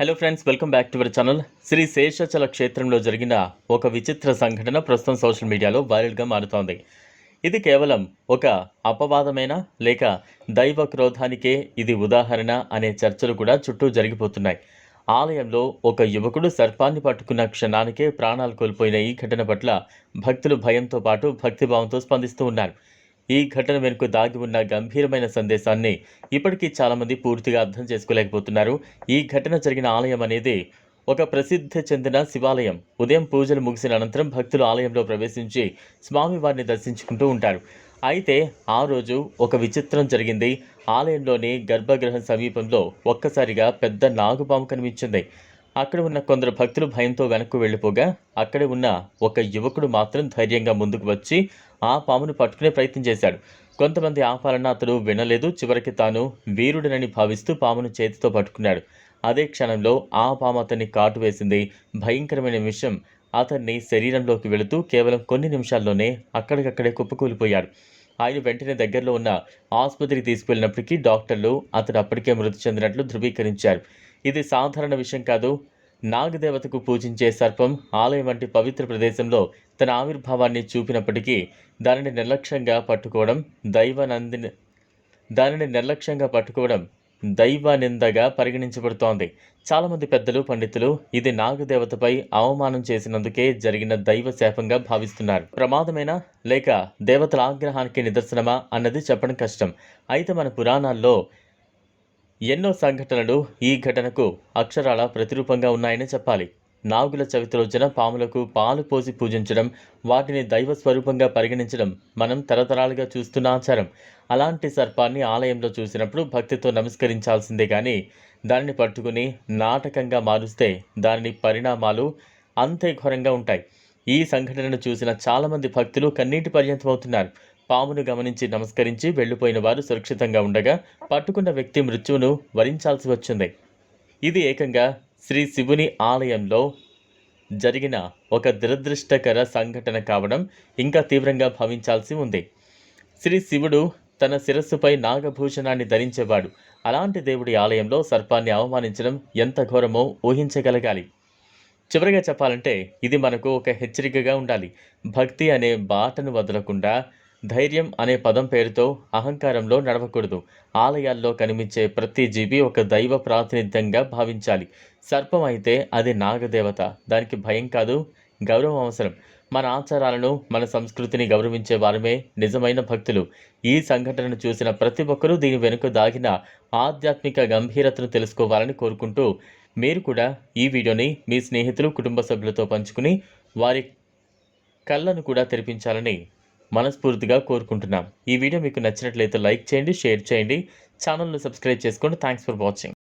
Hello friends welcome back to our channel Shri Seshachala క్షేత్రంలో జరిగిన ఒక విచిత్ర సంఘటన ప్రస్తుతం సోషల్ మీడియాలో వైరల్గా మారుతోంది. ఇది కేవలం ఒక అపవాదమేనా? లేక దైవ క్రోధానికే ఇది ఉదాహరణ అనే చర్చలు కూడా చుట్టూ జరిగిపోతున్నాయి. ఆలయంలో ఒక యువకుడు సర్పాన్ని పట్టుకున్న క్షణానికే ప్రాణాలు కోల్పోయిన ఈ ఘటన పట్ల భక్తులు భయంతో పాటు భక్తిభావంతో స్పందిస్తూ ఉన్నారు. ఈ ఘటన వెనుక దాగి ఉన్న గంభీరమైన సందేశాన్ని ఇప్పటికీ చాలామంది పూర్తిగా అర్థం చేసుకోలేకపోతున్నారు. ఈ ఘటన జరిగిన ఆలయం అనేది ఒక ప్రసిద్ధి చెందిన శివాలయం. ఉదయం పూజలు ముగిసిన అనంతరం భక్తులు ఆలయంలో ప్రవేశించి స్వామివారిని దర్శించుకుంటూ ఉంటారు. అయితే ఆ రోజు ఒక విచిత్రం జరిగింది. ఆలయంలోని గర్భగృహం సమీపంలో ఒక్కసారిగా పెద్ద నాగుపాము కనిపించింది. అక్కడ ఉన్న కొందరు భక్తులు భయంతో వెనక్కు వెళ్ళిపోగా అక్కడే ఉన్న ఒక యువకుడు మాత్రం ధైర్యంగా ముందుకు వచ్చి ఆ పామును పట్టుకునే ప్రయత్నం చేశాడు. కొంతమంది ఆపాలన్న అతడు వినలేదు. చివరికి తాను వీరుడనని భావిస్తూ పామును చేతితో పట్టుకున్నాడు. అదే క్షణంలో ఆ పాము అతన్ని కాటు వేసింది. భయంకరమైన విషయం అతన్ని శరీరంలోకి వెళుతూ కేవలం కొన్ని నిమిషాల్లోనే అక్కడికక్కడే కుప్పకూలిపోయాడు. ఆయన వెంటనే దగ్గరలో ఉన్న ఆసుపత్రికి తీసుకువెళ్ళినప్పటికీ డాక్టర్లు అతడు అప్పటికే మృతి చెందినట్లు ధృవీకరించారు. ఇది సాధారణ విషయం కాదు. నాగదేవతకు పూజించే సర్పం ఆలయం వంటి పవిత్ర ప్రదేశంలో తన ఆవిర్భావాన్ని చూపినప్పటికీ దానిని నిర్లక్ష్యంగా పట్టుకోవడం దైవనందిని దానిని నిర్లక్ష్యంగా పట్టుకోవడం దైవ నిందగా పరిగణించబడుతోంది. చాలామంది పెద్దలు పండితులు ఇది నాగదేవతపై అవమానం చేసినందుకే జరిగిన దైవ శాపంగా భావిస్తున్నారు. ప్రమాదమేనా? లేక దేవతల ఆగ్రహానికి నిదర్శనమా? అన్నది చెప్పడం కష్టం. అయితే మన పురాణాల్లో ఎన్నో సంఘటనలు ఈ ఘటనకు అక్షరాల ప్రతిరూపంగా ఉన్నాయని చెప్పాలి. నాగుల చవితి రోజున పాములకు పాలు పోసి పూజించడం వాటిని దైవ స్వరూపంగా పరిగణించడం మనం తరతరాలుగా చూస్తున్న ఆచారం. అలాంటి సర్పాన్ని ఆలయంలో చూసినప్పుడు భక్తితో నమస్కరించాల్సిందే కానీ దానిని పట్టుకుని నాటకంగా మారుస్తే దాని పరిణామాలు అంతే ఘోరంగా ఉంటాయి. ఈ సంఘటనను చూసిన చాలామంది భక్తులు కన్నీటి పర్యంతమవుతున్నారు. పామును గమనించి నమస్కరించి వెళ్ళిపోయిన వారు సురక్షితంగా ఉండగా పట్టుకున్న వ్యక్తి మృత్యువును వరించాల్సి వచ్చింది. ఇది ఏకంగా శ్రీ శివుని ఆలయంలో జరిగిన ఒక దురదృష్టకర సంఘటన కావడం ఇంకా తీవ్రంగా భావించాల్సి ఉంది. శ్రీ శివుడు తన శిరస్సుపై నాగభూషణాన్ని ధరించేవాడు. అలాంటి దేవుడి ఆలయంలో సర్పాన్ని అవమానించడం ఎంత ఘోరమో ఊహించగలగాలి. చివరిగా చెప్పాలంటే ఇది మనకు ఒక హెచ్చరికగా ఉండాలి. భక్తి అనే బాటను వదలకుండా ధైర్యం అనే పదం పేరుతో అహంకారంలో నడవకూడదు. ఆలయాల్లో కనిపించే ప్రతి జీవి ఒక దైవ ప్రాతినిధ్యంగా భావించాలి. సర్పం అయితే అది నాగదేవత. దానికి భయం కాదు గౌరవం అవసరం. మన ఆచారాలను మన సంస్కృతిని గౌరవించే వారమే నిజమైన భక్తులు. ఈ సంఘటనను చూసిన ప్రతి ఒక్కరూ దీని వెనుక దాగిన ఆధ్యాత్మిక గంభీరతను తెలుసుకోవాలని కోరుకుంటూ మీరు కూడా ఈ వీడియోని మీ స్నేహితులు కుటుంబ సభ్యులతో పంచుకుని వారి కళ్ళను కూడా తెరిపించాలని మనస్ఫూర్తిగా కోరుకుంటున్నాం. ఈ వీడియో మీకు నచ్చినట్లయితే లైక్ చేయండి షేర్ చేయండి. ఛానల్ను సబ్స్క్రైబ్ చేసుకోండి. Thanks for watching